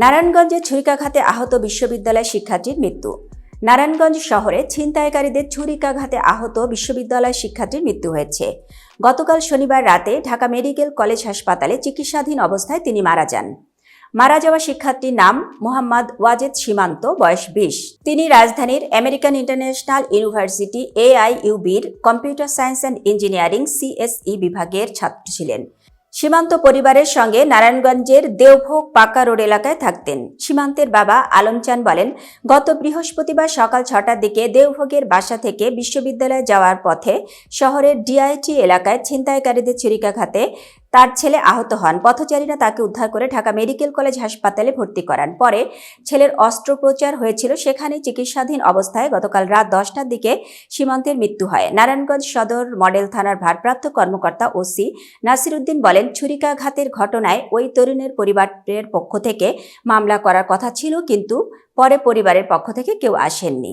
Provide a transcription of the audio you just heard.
নারায়ণগঞ্জে ছুরিকাঘাতে আহত বিশ্ববিদ্যালয় শিক্ষার্থীর মৃত্যু। নারায়ণগঞ্জ শহরে ছিনতাইকারীদের ছুরিকাঘাতে আহত বিশ্ববিদ্যালয় শিক্ষার্থীর মৃত্যু হয়েছে। গতকাল শনিবার রাতে ঢাকা মেডিকেল কলেজ হাসপাতালে চিকিৎসাধীন অবস্থায় তিনি মারা যান। মারা যাওয়া শিক্ষার্থীর নাম মোহাম্মদ ওয়াজেদ সীমান্ত, বয়স বিশ। তিনি রাজধানীর American International University এআইইউবির computer science and engineering CSE বিভাগের ছাত্র ছিলেন। সীমান্ত পরিবারের সঙ্গে নারায়ণগঞ্জের দেওভোগ পাকা রোড এলাকায় থাকতেন। সীমান্তের বাবা আলমচান বলেন, গত বৃহস্পতিবার সকাল ছটার দিকে দেওভোগের বাসা থেকে বিশ্ববিদ্যালয়ে যাওয়ার পথে শহরের ডিআইটি এলাকায় ছিনতাইকারীদের ছুরিকাঘাতে তার ছেলে আহত হন। পথচারীরা তাকে উদ্ধার করে ঢাকা মেডিকেল কলেজ হাসপাতালে ভর্তি করান। পরে ছেলের অস্ত্রোপচার হয়েছিল। সেখানে চিকিৎসাধীন অবস্থায় গতকাল রাত দশটার দিকে সীমান্তের মৃত্যু হয়। নারায়ণগঞ্জ সদর মডেল থানার ভারপ্রাপ্ত কর্মকর্তা ওসি নাসিরুদ্দিন বলেন, ছুরিকাঘাতের ঘটনায় ওই তরুণের পরিবারের পক্ষ থেকে মামলা করার কথা ছিল, কিন্তু পরে পরিবারের পক্ষ থেকে কেউ আসেননি।